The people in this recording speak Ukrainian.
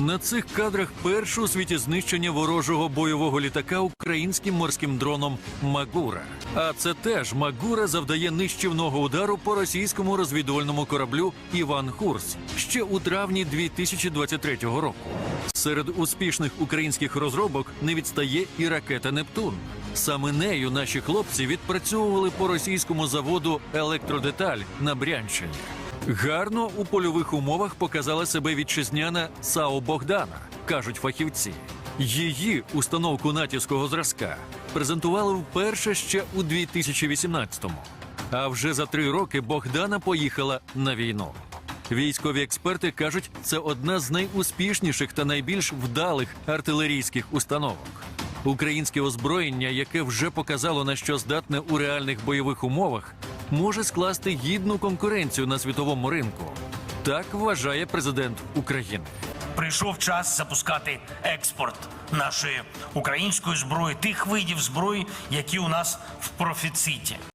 На цих кадрах перше у світі знищення ворожого бойового літака українським морським дроном Магура. А це теж Магура завдає нищівного удару по російському розвідувальному кораблю Іван Хурс ще у травні 2023 року. Серед успішних українських розробок не відстає і ракета Нептун. Саме нею наші хлопці відпрацьовували по російському заводу Електродеталь на Брянщині. Гарно у польових умовах показала себе вітчизняна САО Богдана, кажуть фахівці. Її установку натівського зразка презентували вперше ще у 2018-му. А вже за три роки Богдана поїхала на війну. Військові експерти кажуть, це одна з найуспішніших та найбільш вдалих артилерійських установок. Українське озброєння, яке вже показало на що здатне у реальних бойових умовах, може скласти гідну конкуренцію на світовому ринку. Так вважає президент України. Прийшов час запускати експорт нашої української зброї, тих видів зброї, які у нас в профіциті.